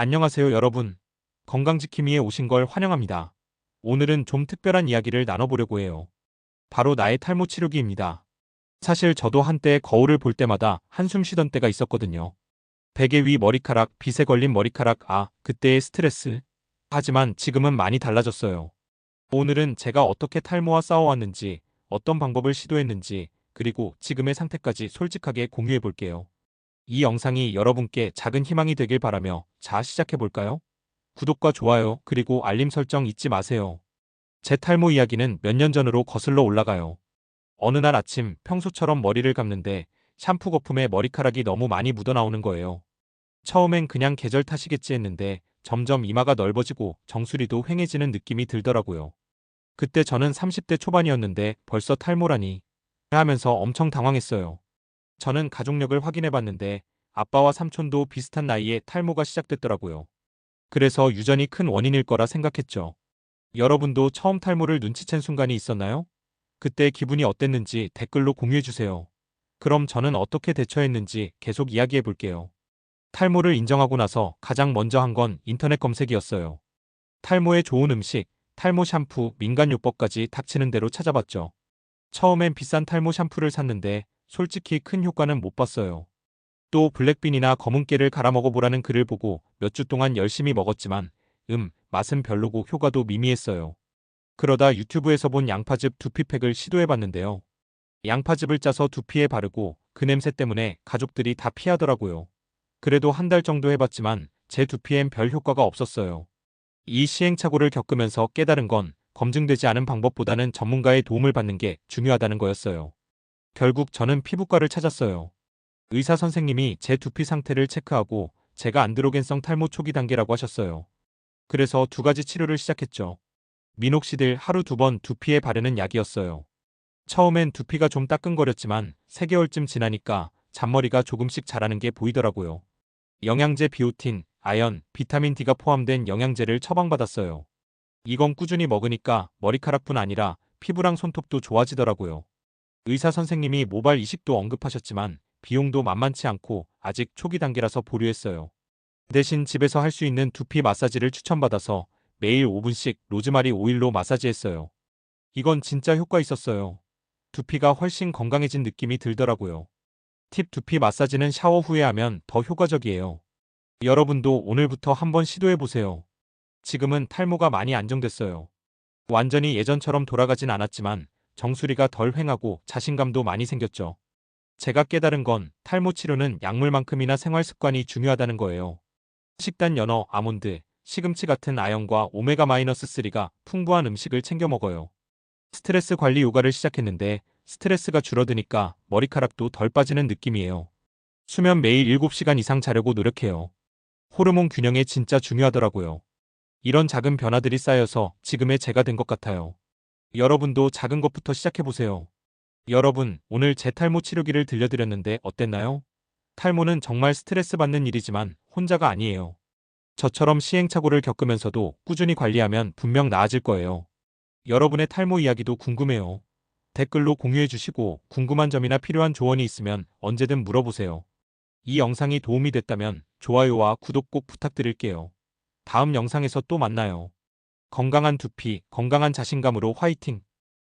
안녕하세요 여러분. 건강지킴이에 오신 걸 환영합니다. 오늘은 좀 특별한 이야기를 나눠보려고 해요. 바로 나의 탈모 치료기입니다. 사실 저도 한때 거울을 볼 때마다 한숨 쉬던 때가 있었거든요. 베개 위 머리카락, 빗에 걸린 머리카락, 아, 그때의 스트레스. 하지만 지금은 많이 달라졌어요. 오늘은 제가 어떻게 탈모와 싸워왔는지, 어떤 방법을 시도했는지, 그리고 지금의 상태까지 솔직하게 공유해 볼게요. 이 영상이 여러분께 작은 희망이 되길 바라며 자 시작해 볼까요? 구독과 좋아요 그리고 알림 설정 잊지 마세요. 제 탈모 이야기는 몇 년 전으로 거슬러 올라가요. 어느 날 아침 평소처럼 머리를 감는데 샴푸 거품에 머리카락이 너무 많이 묻어나오는 거예요. 처음엔 그냥 계절 탓이겠지 했는데 점점 이마가 넓어지고 정수리도 휑해지는 느낌이 들더라고요. 그때 저는 30대 초반이었는데 벌써 탈모라니 하면서 엄청 당황했어요. 저는 가족력을 확인해 봤는데 아빠와 삼촌도 비슷한 나이에 탈모가 시작됐더라고요. 그래서 유전이 큰 원인일 거라 생각했죠. 여러분도 처음 탈모를 눈치챈 순간이 있었나요? 그때 기분이 어땠는지 댓글로 공유해 주세요. 그럼 저는 어떻게 대처했는지 계속 이야기해 볼게요. 탈모를 인정하고 나서 가장 먼저 한 건 인터넷 검색이었어요. 탈모에 좋은 음식, 탈모 샴푸, 민간요법까지 닥치는 대로 찾아봤죠. 처음엔 비싼 탈모 샴푸를 샀는데 솔직히 큰 효과는 못 봤어요. 또 블랙빈이나 검은깨를 갈아 먹어보라는 글을 보고 몇 주 동안 열심히 먹었지만 음, 맛은 별로고 효과도 미미했어요. 그러다 유튜브에서 본 양파즙 두피팩을 시도해봤는데요. 양파즙을 짜서 두피에 바르고 그 냄새 때문에 가족들이 다 피하더라고요. 그래도 한 달 정도 해봤지만 제 두피엔 별 효과가 없었어요. 이 시행착오를 겪으면서 깨달은 건 검증되지 않은 방법보다는 전문가의 도움을 받는 게 중요하다는 거였어요. 결국 저는 피부과를 찾았어요. 의사 선생님이 제 두피 상태를 체크하고 제가 안드로겐성 탈모 초기 단계라고 하셨어요. 그래서 두 가지 치료를 시작했죠. 미녹시딜 하루 두 번 두피에 바르는 약이었어요. 처음엔 두피가 좀 따끔거렸지만 3개월쯤 지나니까 잔머리가 조금씩 자라는 게 보이더라고요. 영양제 비오틴, 아연, 비타민 D가 포함된 영양제를 처방받았어요. 이건 꾸준히 먹으니까 머리카락뿐 아니라 피부랑 손톱도 좋아지더라고요. 의사 선생님이 모발 이식도 언급하셨지만 비용도 만만치 않고 아직 초기 단계라서 보류했어요. 대신 집에서 할 수 있는 두피 마사지를 추천받아서 매일 5분씩 로즈마리 오일로 마사지했어요. 이건 진짜 효과 있었어요. 두피가 훨씬 건강해진 느낌이 들더라고요. 팁 두피 마사지는 샤워 후에 하면 더 효과적이에요. 여러분도 오늘부터 한번 시도해보세요. 지금은 탈모가 많이 안정됐어요. 완전히 예전처럼 돌아가진 않았지만 정수리가 덜 휑하고 자신감도 많이 생겼죠. 제가 깨달은 건 탈모 치료는 약물만큼이나 생활 습관이 중요하다는 거예요. 식단 연어, 아몬드, 시금치 같은 아연과 오메가-3가 풍부한 음식을 챙겨 먹어요. 스트레스 관리 요가를 시작했는데 스트레스가 줄어드니까 머리카락도 덜 빠지는 느낌이에요. 수면 매일 7시간 이상 자려고 노력해요. 호르몬 균형에 진짜 중요하더라고요. 이런 작은 변화들이 쌓여서 지금의 제가 된 것 같아요. 여러분도 작은 것부터 시작해보세요. 여러분, 오늘 제 탈모 치료기를 들려드렸는데 어땠나요? 탈모는 정말 스트레스 받는 일이지만 혼자가 아니에요. 저처럼 시행착오를 겪으면서도 꾸준히 관리하면 분명 나아질 거예요. 여러분의 탈모 이야기도 궁금해요. 댓글로 공유해주시고 궁금한 점이나 필요한 조언이 있으면 언제든 물어보세요. 이 영상이 도움이 됐다면 좋아요와 구독 꼭 부탁드릴게요. 다음 영상에서 또 만나요. 건강한 두피, 건강한 자신감으로 화이팅!